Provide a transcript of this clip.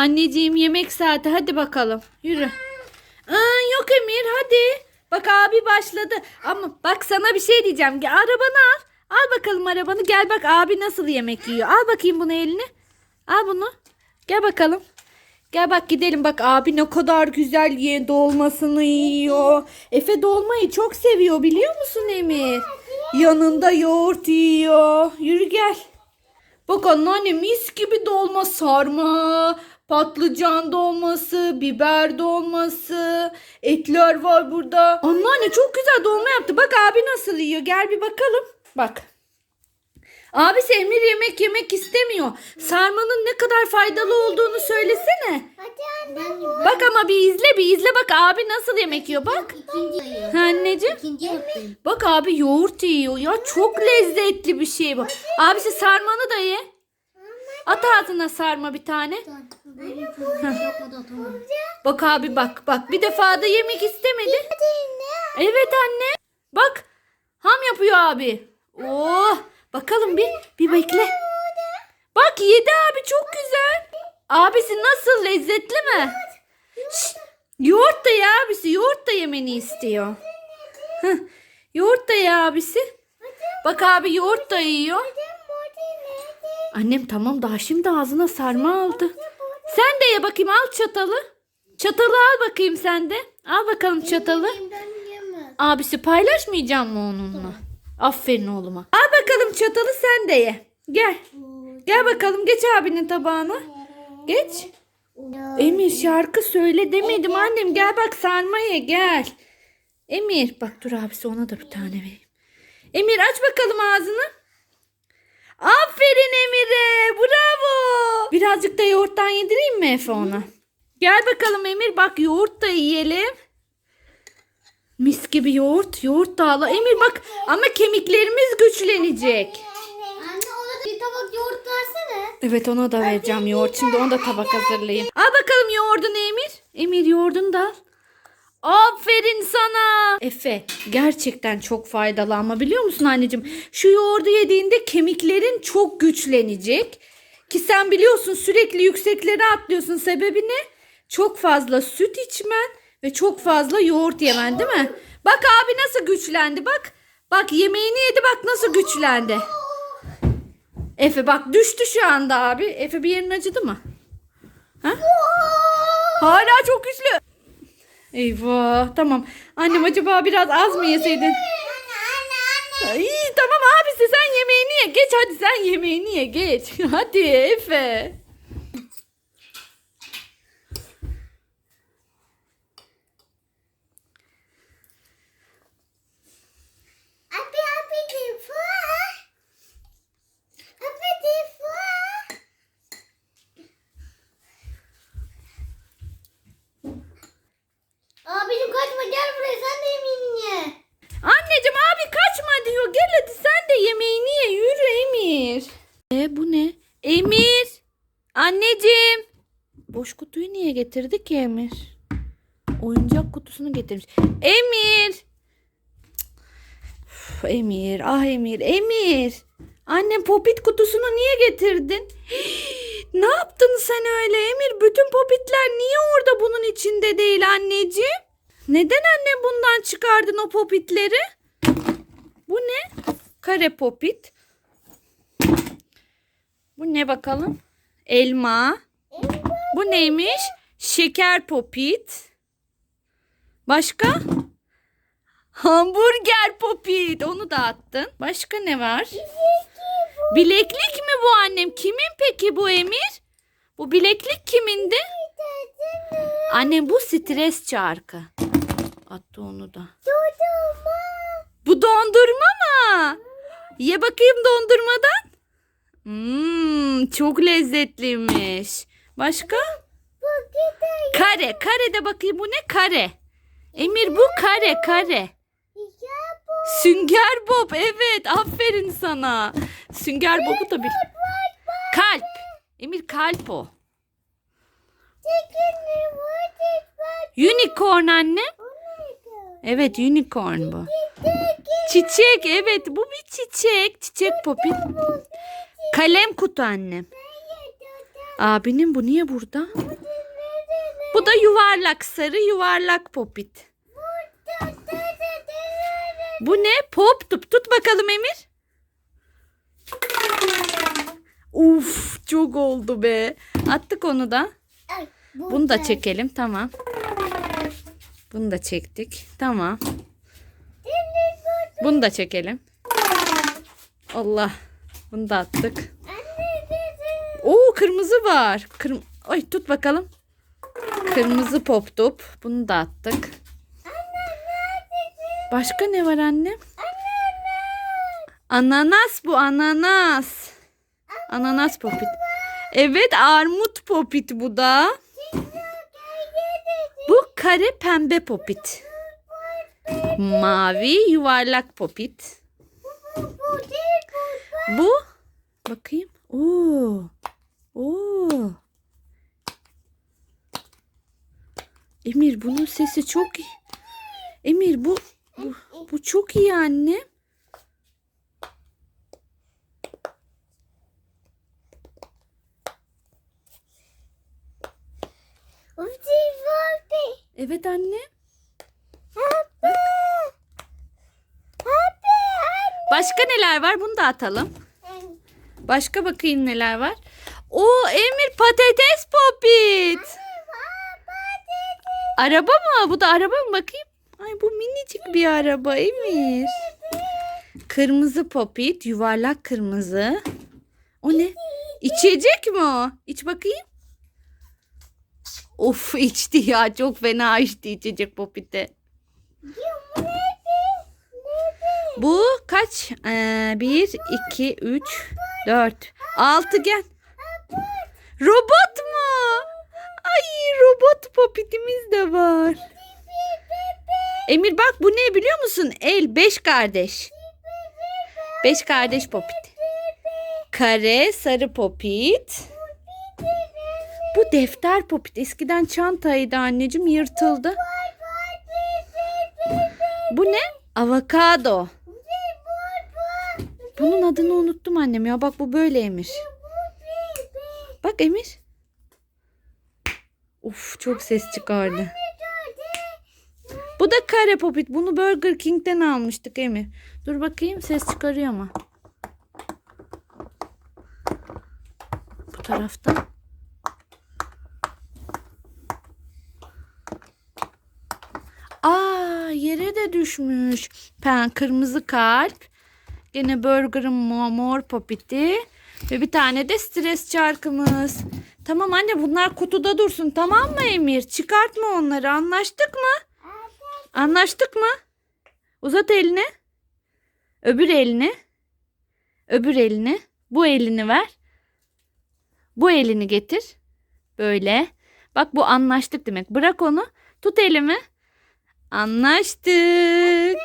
Anneciğim yemek saati hadi bakalım. Yürü. Aa, yok Emir hadi. Bak abi başladı. Ama bak sana bir şey diyeceğim. Gel, arabanı al. Al bakalım arabanı. Gel bak abi nasıl yemek yiyor. Al bakayım bunu eline. Al bunu. Gel bakalım. Gel bak gidelim bak abi ne kadar güzel ye dolmasını yiyor. Efe dolmayı çok seviyor biliyor musun Emir? Yanında yoğurt yiyor. Yürü gel. Bak anneanne mis gibi dolma sarma, patlıcan dolması, biber dolması, etler var burada. Anneanne çok güzel dolma yaptı. Bak abi nasıl yiyor. Gel bir bakalım. Bak. Abi Emir yemek yemek istemiyor. Sarmanın ne kadar faydalı olduğunu söylesene. Hadi anne. Bak ama bir izle bir izle bak abi nasıl yemek yiyor bak. Ha anneciğim. Bak abi yoğurt yiyor ya çok lezzetli bir şey bu. Abisi sarmanı da ye. At ağzına sarma bir tane. Bak abi bak bak bir defa da yemek istemedi. Evet anne. Bak ham yapıyor abi. Oh bakalım bir bir bekle. Bak yedi abi çok güzel. Abisi nasıl lezzetli mi? Şşt, yoğurt da ya abisi yoğurt da yemeni istiyor. Heh, yoğurt da ya abisi. Bak abi yoğurt da yiyor. Annem tamam daha şimdi ağzına sarma aldı. Sen de ye bakayım al çatalı. Çatalı al bakayım sen de. Al bakalım çatalı. Abisi paylaşmayacağım mı onunla? Aferin oğluma. Al bakalım çatalı sen de ye. Gel. Gel bakalım geç abinin tabağına. Geç. Emir şarkı söyle demedim annem. Gel bak sarma ye gel. Emir bak dur abisi ona da bir tane vereyim. Emir aç bakalım ağzını. Aferin Emir'e. Bravo. Birazcık da yoğurttan yedireyim mi Efe ona? Gel bakalım Emir bak yoğurt da yiyelim. Mis gibi yoğurt. Yoğurt da al. Emir bak ama kemiklerimiz güçlenecek. Anne ona bir tabak yoğurt versene. Evet ona da vereceğim yoğurt. Şimdi ona da tabak hazırlayayım. Al bakalım yoğurdunu Emir. Emir yoğurdunu da al. Aferin sana. Efe gerçekten çok faydalı ama biliyor musun anneciğim? Şu yoğurdu yediğinde kemiklerin çok güçlenecek. Ki sen biliyorsun sürekli yükseklere atlıyorsun. Sebebi ne? Çok fazla süt içmen ve çok fazla yoğurt yemen değil mi? Bak abi nasıl güçlendi bak. Bak yemeğini yedi bak nasıl güçlendi. Efe bak düştü şu anda abi. Efe bir yerin acıdı mı? Ha? Hala çok güçlü. Eyvah tamam. Annem acaba biraz az mı yeseydin? İyi tamam abisi sen yemeğini ye. Geç hadi sen yemeğini ye geç. Hadi Efe. Abi abi defa. Abi defa. Abicim kaçma gel buraya sen de yemeğini ye. Anneciğim abi kaçma diyor. Gel hadi sen de yemeğini ye. Yürü Emir. E bu ne? Emir. Anneciğim. Boş kutuyu niye getirdi ki Emir? Oyuncak kutusunu getirmiş. Emir. Üf, Emir. Ah Emir. Emir. Annem popit kutusunu niye getirdin? ne yaptın sen öyle Emir? Bütün popitler niye orada bunun içinde değil anneciğim? Neden annem bundan çıkardın o popitleri? Bu ne? Kare popit. Bu ne bakalım? Elma. Bu neymiş? Şeker popit. Başka? Hamburger popit. Onu da attın. Başka ne var? Bileklik mi bu annem? Kimin peki bu Emir? Bu bileklik kimindi? Annem bu stres çarkı. Attı onu da. Bu dondurma mı? Ye bakayım dondurmadan. Hmm, çok lezzetliymiş. Başka? Kare. Kare de bakayım bu ne? Kare. Emir bu kare kare. Sünger Bob evet aferin sana. Sünger Bob'u da bil. Kalp. Emir kalp o. Unicorn anne. Evet unicorn bu. Çiçek evet bu bir çiçek. Çiçek popit. Kalem kutu annem. Abinin bu niye burada? Bu da yuvarlak sarı yuvarlak popit. Bu ne? Pop tut. Tut bakalım Emir. Uf çok oldu be. Attık onu da. Bunu da çekelim. Tamam. Bunu da çektik. Tamam. Bunu da çekelim. Allah. Bunu da attık. Oo kırmızı var. Kırm Ay tut bakalım. Kırmızı pop top. Bunu da attık. Başka ne var annem? Ananas bu ananas. Ananas popit. Evet armut popit bu da. Bu kare pembe popit. Mavi yuvarlak popit. Bu bakayım. Oo. Oo. Emir bunun sesi çok iyi. Emir bu bu, bu çok iyi anne. Evet anne. Başka neler var? Bunu da atalım. Başka bakayım neler var. O Emir patates popit. Araba mı? Bu da araba mı bakayım? Ay bu minicik bir araba Emir. Kırmızı popit, yuvarlak kırmızı. O ne? İçecek mi o? İç bakayım. Of içti ya çok fena içti içecek popite. Bu kaç? Ee, bir, iki, üç, dört, altı gel. Robot mu? Ay robot popitimiz de var. Emir bak bu ne biliyor musun? El beş kardeş. Beş kardeş popit. Kare sarı popit. Bu defter popit. Eskiden çantaydı anneciğim yırtıldı. Bu ne? Avokado. Bunun adını unuttum annem ya. Bak bu böyle Emir. Uf çok ses çıkardı. Bu da kare popit. Bunu Burger King'den almıştık Emir. Dur bakayım ses çıkarıyor mu? Bu taraftan. Aa yere de düşmüş. Pen kırmızı kalp. Gene burger'ın mor popiti. Ve bir tane de stres çarkımız. Tamam anne bunlar kutuda dursun tamam mı Emir? Çıkartma onları anlaştık mı? Anlaştık mı? Uzat elini. Öbür elini. Öbür elini. Bu elini ver. Bu elini getir. Böyle. Bak bu anlaştık demek. Bırak onu. Tut elimi. Anlaştık.